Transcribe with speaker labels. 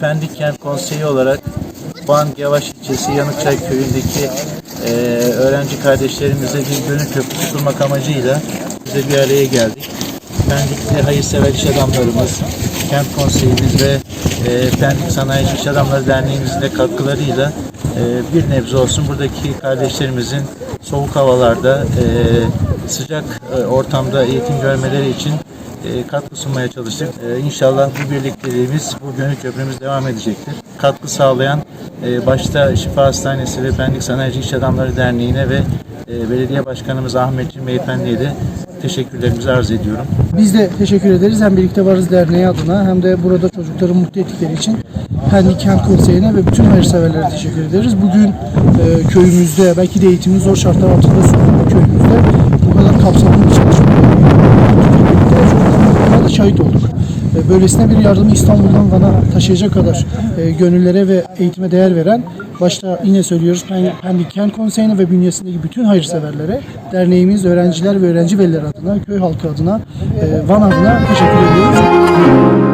Speaker 1: Pendik Kent Konseyi olarak Van Yavaş ilçesi Yanıkçay köyündeki e, öğrenci kardeşlerimize bir gönül köprüsü kurmak amacıyla bize bir araya geldik. Pendikli hayırsever iş adamlarımız, kent konseyimiz ve e, Pendik Sanayici İş Adamları Derneğimizin de katkılarıyla e, bir nebze olsun buradaki kardeşlerimizin soğuk havalarda e, sıcak e, ortamda eğitim görmeleri için e, katkı sunmaya çalıştık. E, İnşallah bu birlikteliğimiz, bu gönül köprümüz devam edecektir. Katkı sağlayan e, başta Şifa Hastanesi ve Pendik Sanayici İş Adamları Derneği'ne ve e, Belediye Başkanımız Ahmet Cim Beyefendi'ye de teşekkürlerimizi arz ediyorum.
Speaker 2: Biz de teşekkür ederiz. Hem Birlikte Varız Derneği adına hem de burada çocukları mutlu ettikleri için Pendik Kent Konseyi'ne ve bütün hayırseverlere teşekkür ederiz. Bugün e, köyümüzde, belki de eğitimin zor şartlar altında sürdüğü köyümüzde bu kadar kapsamlı bir da şahit olduk. E, Böylesine bir yardımı İstanbul'dan Van'a taşıyacak kadar e, gönüllere ve eğitime değer veren başta yine söylüyoruz Pen- Pendik Kent Konseyi'ne ve bünyesindeki bütün hayırseverlere derneğimiz, öğrenciler ve öğrenci velileri adına, köy halkı adına, e, Van adına teşekkür ediyoruz.